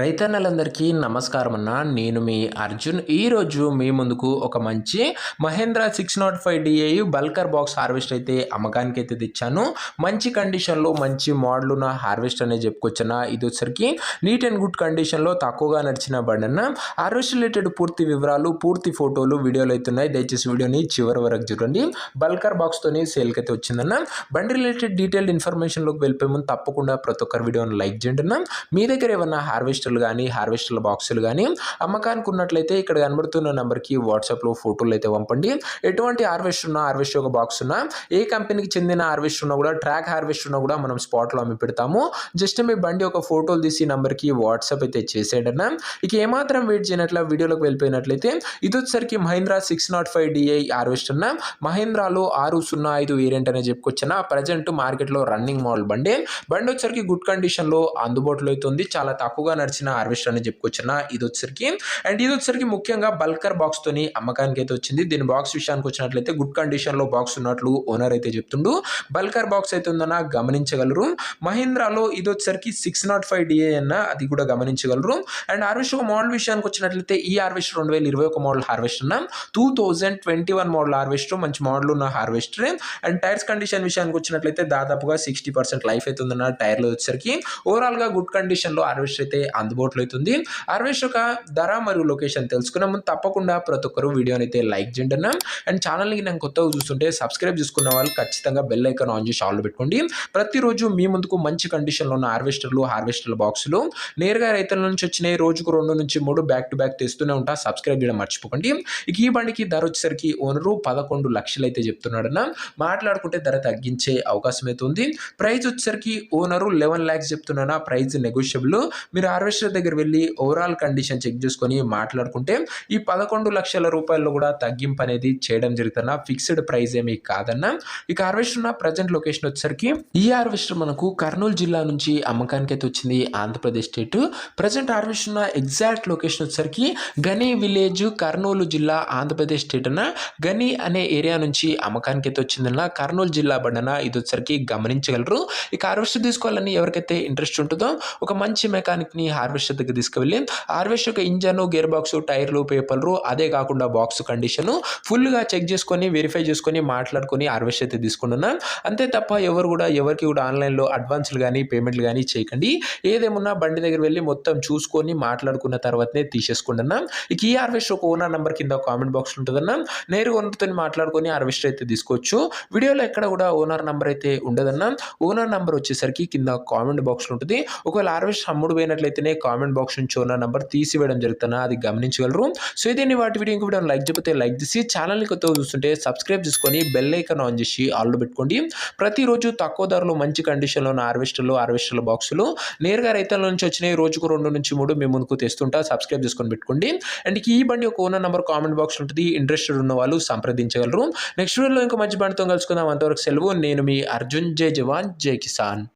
రైతన్నలందరికీ నమస్కారం అన్న నేను మీ అర్జున్. ఈరోజు మీ ముందుకు ఒక మంచి Mahindra six naught five DI bulker box harvest అయితే అమ్మకానికి అయితే తెచ్చాను. మంచి కండిషన్లో మంచి మోడల్ ఉన్న హార్వెస్ట్ అనేది చెప్పుకొచ్చిన ఇది వచ్చరికి నీట్ అండ్ గుడ్ కండిషన్లో తక్కువగా నడిచిన బండి అన్న హార్వెస్ట్ రిలేటెడ్ పూర్తి వివరాలు పూర్తి ఫోటోలు వీడియోలు అయితే ఉన్నాయి. దయచేసి వీడియోని చివరి వరకు చూడండి. బల్కర్ బాక్స్తోనే సేల్కి అయితే వచ్చిందన్న. బండి రిలేటెడ్ డీటెయిల్డ్ ఇన్ఫర్మేషన్లోకి వెళ్ళిపోయే ముందు తప్పకుండా ప్రతి ఒక్కరి వీడియోని లైక్ చేయండి అన్న మీ దగ్గర ఏమన్నా హార్వెస్టర్లు కానీ హార్వెస్టర్ల బాక్సులు కానీ అమ్మకానికి ఉన్నట్లయితే ఇక్కడ కనబడుతున్న నెంబర్కి వాట్సాప్లో ఫోటోలు అయితే పంపండి. ఎటువంటి హార్వెస్ట్ ఉన్నా హార్వెస్ట్ ఒక బాక్స్ ఉన్నా ఏ కంపెనీకి చెందిన హార్వెస్ట్ ఉన్నా కూడా ట్రాక్ హార్వెస్ట్ ఉన్నా కూడా మనం స్పాట్లో అమ్మి పెడతాము జస్ట్ మీ బండి ఒక ఫోటోలు తీసి నెంబర్కి వాట్సాప్ అయితే చేసేయడన్నా. ఇక ఏమాత్రం వెయిట్ చేయనట్ల వీడియోలోకి వెళ్ళిపోయినట్లయితే ఇది వచ్చేసరికి Mahindra six naught five DI harvest అన్న. మహీంద్రాలో ఆరు సున్నా ఐదు వేరియంట్ అనేది చెప్పుకొచ్చిన ప్రజెంట్ మార్కెట్లో రన్నింగ్ మోడల్ బండి. బండి వచ్చరికి గుడ్ కండిషన్లో అందుబాటులో అయితే ఉంది. చాలా తక్కువగా నడిచిన హార్వెస్టర్ అని చెప్పుకొచ్చిన ఇది వచ్చరికి అండ్ ఇది వచ్చరికి ముఖ్యంగా బల్కర్ బాక్స్ తోని అమ్మకానికి అయితే వచ్చింది. దీని బాక్స్ విషయానికి వచ్చినట్లయితే గుడ్ కండిషన్లో బాక్స్ ఉన్నట్లు ఓనర్ అయితే చెప్తుండు. బల్కర్ బాక్స్ అయితే ఉందన్న గమనించగలరు. మహీంద్రాలో ఇది వచ్చరికి సిక్స్ నాట్ ఫైవ్ డిఏ అన్న అది కూడా గమనించగలరు. అండ్ హార్వెస్ట్ ఒక మోడల్ విషయానికి వచ్చినట్లయితే ఈ హార్వెస్టర్ రెండు వేల ఇరవై ఒక మోడల్ హార్వెస్టర్ అన్న. Two thousand twenty one model harvester మంచి మోడల్ ఉన్న హార్వెస్టర్ అండ్ టైర్స్ కండిషన్ విషయానికి వచ్చినట్లయితే దాదాపుగా సిక్స్టీ పర్సెంట్ లైఫ్ అయితే ఉందన్న టైర్లో వచ్చేసరికి. ఓవరాల్గా గుడ్ కండిషన్లో హార్వెస్టర్ అయితే అందుబాటులో అవుతుంది. హార్వెస్ట్ యొక్క ధర మరియు లొకేషన్ తెలుసుకున్న ముందు తప్పకుండా ప్రతి ఒక్కరు వీడియోని అయితే లైక్ చేయండి అండ్ ఛానల్ని నేను కొత్తగా చూస్తుంటే సబ్స్క్రైబ్ చేసుకున్న వాళ్ళు ఖచ్చితంగా బెల్ ఐకాన్ ఆన్ చేసి ఆల్ పెట్టుకోండి. ప్రతిరోజు మీ ముందుకు మంచి కండిషన్లో ఉన్న హార్వెస్టర్లు హార్వెస్టర్ల బాక్సులు నేరుగా రైతుల నుంచి వచ్చినాయి. రోజుకు రెండు నుంచి మూడు బ్యాక్ టు బ్యాక్ తెస్తూనే ఉంటా. సబ్స్క్రైబ్ చేయడం మర్చిపోకండి. ఇక ఈ బండికి ధర వచ్చేసరికి ఓనరు పదకొండు లక్షలు అయితే చెప్తున్నాడన్న మాట్లాడుకుంటే ధర తగ్గించే అవకాశం అయితే ఉంది. ప్రైస్ వచ్చేసరికి ఓనరు లెవెన్ ల్యాక్స్ చెప్తున్నా ప్రైస్ నెగోషియబుల్ మీరు ఫారెస్టర్ దగ్గర వెళ్ళి ఓవరాల్ కండిషన్ చెక్ చేసుకొని మాట్లాడుకుంటే ఈ పదకొండు లక్షల రూపాయల్లో కూడా తగ్గింపు అనేది చేయడం జరుగుతున్న ఫిక్స్డ్ ప్రైస్ ఏమీ కాదన్న. ఇక హార్వెస్టర్ ఉన్న ప్రజెంట్ లొకేషన్ వచ్చేసరికి ఈ హార్వెస్టర్ మనకు కర్నూలు జిల్లా నుంచి అమ్మకానికి అయితే వచ్చింది ఆంధ్రప్రదేశ్ స్టేట్ ప్రజెంట్ హార్వెస్టర్ ఉన్న ఎగ్జాక్ట్ లొకేషన్ వచ్చేసరికి గని విలేజ్ కర్నూలు జిల్లా ఆంధ్రప్రదేశ్ స్టేట్ అన్న. గని అనే ఏరియా నుంచి అమ్మకానికి అయితే వచ్చిందన్న. కర్నూలు జిల్లా బండన ఇది వచ్చేసరికి గమనించగలరు. ఇక హార్వెస్టర్ తీసుకోవాలని ఎవరికైతే ఇంట్రెస్ట్ ఉంటుందో ఒక మంచి మెకానిక్ని హార్వెస్టర్ దగ్గర తీసుకువెళ్ళి హార్వెస్టర్ యొక్క ఇంజన్ గేర్ బాక్స్ టైర్లు పేపర్లు అదే కాకుండా బాక్స్ కండిషన్ ఫుల్గా చెక్ చేసుకొని వెరిఫై చేసుకొని మాట్లాడుకొని హార్వెస్ట్ అయితే తీసుకుంటున్నాం. అంతే తప్ప ఎవరు కూడా ఎవరికి కూడా ఆన్లైన్లో అడ్వాన్స్లు కానీ పేమెంట్లు కానీ చేయకండి. ఏదేమున్నా బండి దగ్గర వెళ్ళి మొత్తం చూసుకొని మాట్లాడుకున్న తర్వాతనే తీసేసుకుంటున్నాం. ఇక ఈ హార్వెస్టర్ ఒక ఓనర్ నెంబర్ కింద కామెంట్ బాక్స్ ఉంటుందన్నా. నేరుగా ఓనర్తో మాట్లాడుకొని హార్వెస్టర్ అయితే తీసుకోవచ్చు. వీడియోలో ఎక్కడ కూడా ఓనర్ నెంబర్ అయితే ఉండదన్నా. ఓనర్ నెంబర్ వచ్చేసరికి కింద కామెంట్ బాక్స్లో ఉంటుంది. ఒకవేళ హార్వెస్ట్ అమ్ముడు పోయినట్లయితేనే కామెంట్ బాక్స్ నుంచి ఉన్న నెంబర్ తీసివేయడం జరుగుతున్నా అది గమనించగలరు. సో ఇదే వాటి వీడియో ఇంకో వీడియో లైక్ చెప్తే లైక్ చేసి ఛానల్ని కొత్తగా చూస్తుంటే సబ్స్క్రైబ్ చేసుకొని బెల్ ఐకాన్ ఆన్ చేసి ఆల్లో పెట్టుకోండి. ప్రతిరోజు తక్కువ ధరలో మంచి కండిషన్లో ఉన్న హార్వెస్టర్లు హార్వెస్టర్ల బాక్సులు నేరుగా రైతుల నుంచి వచ్చినాయి. రోజుకు రెండు నుంచి మూడు మేము ముందుకు తెస్తుంటా సబ్స్క్రైబ్ చేసుకొని పెట్టుకోండి. అండ్ ఈ బండి ఒక ఓనర్ నెంబర్ కామెంట్ బాక్స్ ఉంటుంది. ఇంట్రెస్టెడ్ ఉన్న వాళ్ళు సంప్రదించగలరు. నెక్స్ట్ వీడియోలో ఇంకా మంచి బండితో కలుసుకుందాం. అంతవరకు సెలవు. నేను మీ అర్జున్. జై జవాన్. జై కిసాన్.